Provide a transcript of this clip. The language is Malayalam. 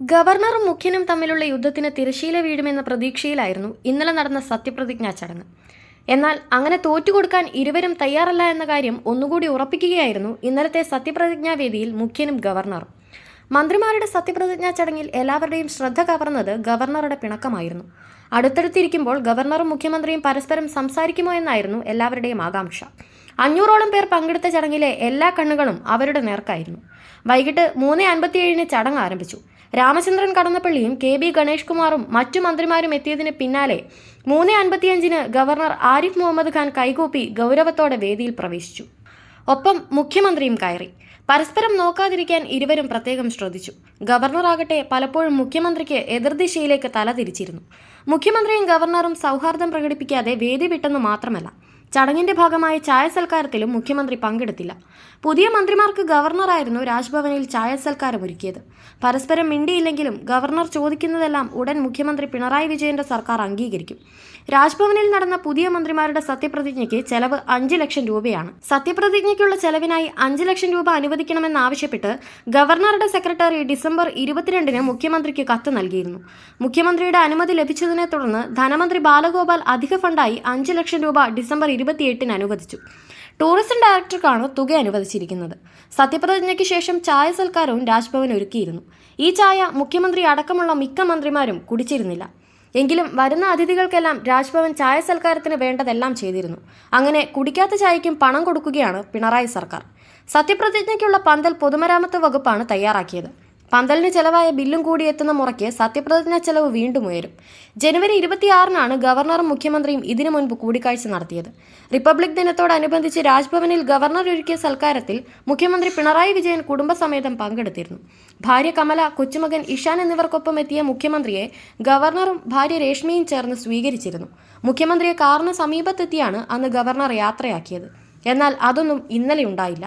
ഗവർണറും മുഖ്യനും തമ്മിലുള്ള യുദ്ധത്തിന് തിരശ്ശീല വീഴുമെന്ന പ്രതീക്ഷയിലായിരുന്നു ഇന്നലെ നടന്ന സത്യപ്രതിജ്ഞാ ചടങ്ങ്. എന്നാൽ അങ്ങനെ തോറ്റുകൊടുക്കാൻ ഇരുവരും തയ്യാറല്ല എന്ന കാര്യം ഒന്നുകൂടി ഉറപ്പിക്കുകയായിരുന്നു ഇന്നലത്തെ സത്യപ്രതിജ്ഞാ വേദിയിൽ മുഖ്യനും ഗവർണറും. മന്ത്രിമാരുടെ സത്യപ്രതിജ്ഞാ ചടങ്ങിൽ എല്ലാവരുടെയും ശ്രദ്ധ കവർന്നത് ഗവർണറുടെ പിണക്കമായിരുന്നു. അടുത്തടുത്തിരിക്കുമ്പോൾ ഗവർണറും മുഖ്യമന്ത്രിയും പരസ്പരം സംസാരിക്കുമോ എന്നായിരുന്നു എല്ലാവരുടെയും ആകാംക്ഷ. അഞ്ഞൂറോളം പേർ പങ്കെടുത്ത ചടങ്ങിലെ എല്ലാ കണ്ണുകളും അവരുടെ നേർക്കായിരുന്നു. വൈകിട്ട് മൂന്ന് അൻപത്തിയേഴിന് ചടങ്ങ് ആരംഭിച്ചു. രാമചന്ദ്രൻ കടന്നപ്പള്ളിയും കെ ബി ഗണേഷ് കുമാറും മറ്റു മന്ത്രിമാരും എത്തിയതിന് പിന്നാലെ മൂന്ന് അൻപത്തിയഞ്ചിന് ഗവർണർ ആരിഫ് മുഹമ്മദ് ഖാൻ കൈകൂപ്പി ഗൗരവത്തോടെ വേദിയിൽ പ്രവേശിച്ചു. ഒപ്പം മുഖ്യമന്ത്രിയും കയറി. പരസ്പരം നോക്കാതിരിക്കാൻ ഇരുവരും പ്രത്യേകം ശ്രദ്ധിച്ചു. ഗവർണറാകട്ടെ പലപ്പോഴും മുഖ്യമന്ത്രിക്ക് എതിർദിശയിലേക്ക് തല തിരിച്ചിരുന്നു. മുഖ്യമന്ത്രിയും ഗവർണറും സൗഹാർദ്ദം പ്രകടിപ്പിക്കാതെ വേദി വിട്ടെന്ന് മാത്രമല്ല ചടങ്ങിന്റെ ഭാഗമായ ചായ സൽക്കാരത്തിലും മുഖ്യമന്ത്രി പങ്കെടുത്തില്ല. പുതിയ മന്ത്രിമാർക്ക് ഗവർണറായിരുന്നു രാജ്ഭവനിൽ ചായ സൽക്കാരം ഒരുക്കിയത്. പരസ്പരം മിണ്ടിയില്ലെങ്കിലും ഗവർണർ ചോദിക്കുന്നതെല്ലാം ഉടൻ മുഖ്യമന്ത്രി പിണറായി വിജയന്റെ സർക്കാർ അംഗീകരിക്കും. രാജ്ഭവനിൽ നടന്ന പുതിയ മന്ത്രിമാരുടെ സത്യപ്രതിജ്ഞയ്ക്ക് ചെലവ് അഞ്ച് ലക്ഷം രൂപയാണ്. സത്യപ്രതിജ്ഞയ്ക്കുള്ള ചെലവിനായി അഞ്ച് ലക്ഷം രൂപ അനുവദിക്കണമെന്നാവശ്യപ്പെട്ട് ഗവർണറുടെ സെക്രട്ടറി ഡിസംബർ ഇരുപത്തിരണ്ടിന് മുഖ്യമന്ത്രിക്ക് കത്ത് നൽകിയിരുന്നു. മുഖ്യമന്ത്രിയുടെ അനുമതി ലഭിച്ചതിനെ തുടർന്ന് ധനമന്ത്രി ബാലഗോപാൽ അധിക ഫണ്ടായി അഞ്ച് ലക്ഷം രൂപ ഡിസംബർ ഇരുപത്തിയെട്ടിന് അനുവദിച്ചു ടൂറിസം ഡയറക്ടർക്കാണ് തുക അനുവദിച്ചിരിക്കുന്നത്? സത്യപ്രതിജ്ഞയ്ക്ക് ശേഷം ചായ സൽക്കാരവും രാജ്ഭവൻ ഒരുക്കിയിരുന്നു. ഈ ചായ മുഖ്യമന്ത്രി അടക്കമുള്ള മിക്ക മന്ത്രിമാരും കുടിച്ചിരുന്നില്ല. എങ്കിലും വരുന്ന അതിഥികൾക്കെല്ലാം രാജ്ഭവൻ ചായ സൽക്കാരത്തിന് വേണ്ടതെല്ലാം ചെയ്തിരുന്നു. അങ്ങനെ കുടിക്കാത്ത ചായയ്ക്കും പണം കൊടുക്കുകയാണ് പിണറായി സർക്കാർ. സത്യപ്രതിജ്ഞയ്ക്കുള്ള പന്തൽ പൊതുമരാമത്ത് വകുപ്പാണ് തയ്യാറാക്കിയത്. പന്തലിന് ചെലവായ ബില്ലും കൂടി എത്തുന്ന മുറയ്ക്ക് സത്യപ്രതിജ്ഞ ചെലവ് വീണ്ടും ഉയരും. ജനുവരി ഇരുപത്തിയാറിനാണ് ഗവർണറും മുഖ്യമന്ത്രിയും ഇതിനു മുൻപ് കൂടിക്കാഴ്ച നടത്തിയത്. റിപ്പബ്ലിക് ദിനത്തോടനുബന്ധിച്ച് രാജ്ഭവനിൽ ഗവർണർ ഒരുക്കിയ സൽക്കാരത്തിൽ മുഖ്യമന്ത്രി പിണറായി വിജയൻ കുടുംബസമേതം പങ്കെടുത്തിരുന്നു. ഭാര്യ കമല കൊച്ചുമകൻ ഇഷാൻ എന്നിവർക്കൊപ്പം എത്തിയ മുഖ്യമന്ത്രിയെ ഗവർണറും ഭാര്യ രേഷ്മയും ചേർന്ന് സ്വീകരിച്ചിരുന്നു. മുഖ്യമന്ത്രിയെ കാറിന് സമീപത്തെത്തിയാണ് അന്ന് ഗവർണർ യാത്രയാക്കിയത്. എന്നാൽ അതൊന്നും ഇന്നലെ ഉണ്ടായില്ല.